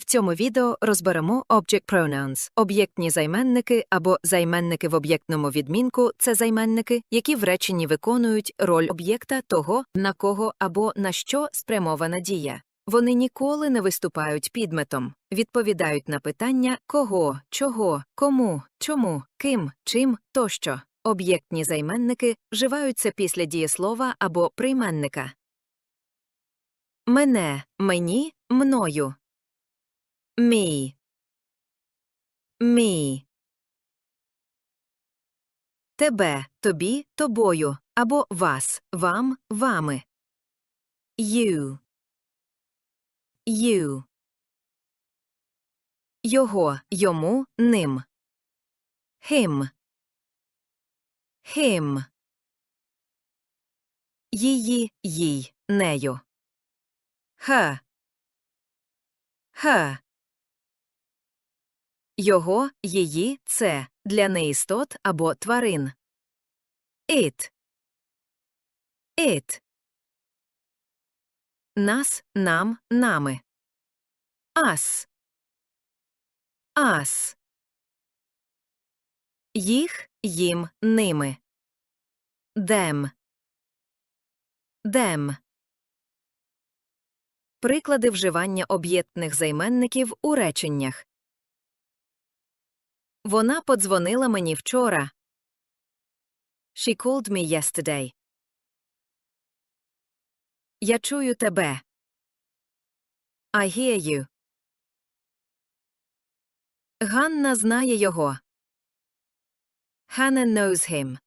В цьому відео розберемо Object Pronouns. Об'єктні займенники або займенники в об'єктному відмінку це займенники, які в реченні виконують роль об'єкта того, на кого або на що спрямована дія. Вони ніколи не виступають підметом, відповідають на питання кого, чого, кому, чому, ким, чим тощо. Об'єктні займенники вживаються після дієслова або прийменника. Мене, мені, мною. Me. Me. Тебе, тобі, тобою, або вас, вам, вами. You. You. Його, йому, ним. Him. Him. Її, їй, нею. Her. Her. Його, її, це для неістот або тварин. It. It. Нас, нам, нами. Us. Us. Їх, їм, ними. Them. Them. Приклади вживання об'єктних займенників у реченнях. Вона подзвонила мені вчора. She called me yesterday. Я чую тебе. I hear you. Ганна знає його. Hannah knows him.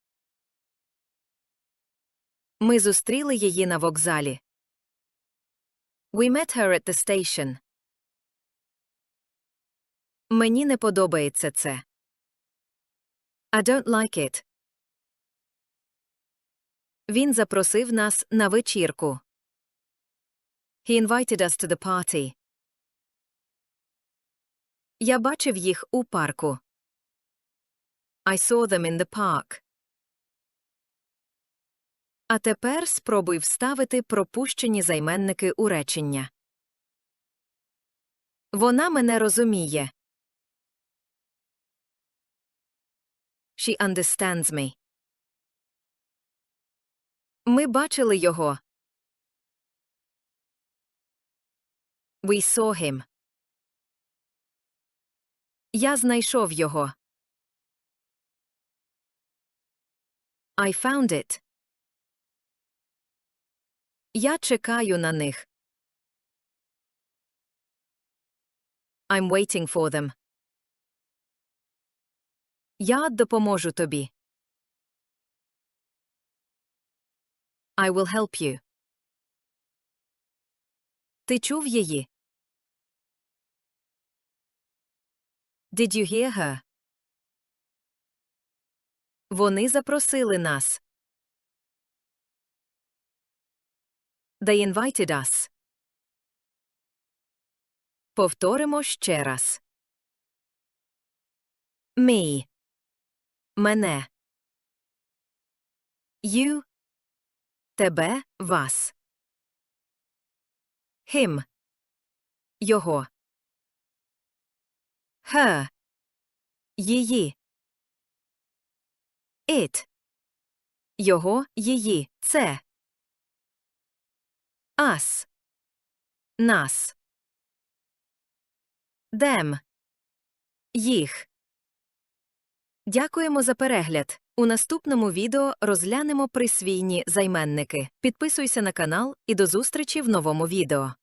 Ми зустріли її на вокзалі. We met her at the station. Мені не подобається це. I don't like it. Він запросив нас на вечірку. He invited us to the party. Я бачив їх у парку. I saw them in the park. А тепер спробуй вставити пропущені займенники у речення. Вона мене розуміє. She understands me. Ми бачили його. We saw him. Я знайшов його. I found it. Я чекаю на них. I'm waiting for them. Я допоможу тобі. I will help you. Ти чув її? Did you hear her? Вони запросили нас. They invited us. Повторимо ще раз. Me. Мене. You. Тебе, вас. Him. Його. Her. Її. It. Його, її, це. Us. Нас. Them. Їх. Дякуємо за перегляд. У наступному відео розглянемо присвійні займенники. Підписуйся на канал і до зустрічі в новому відео.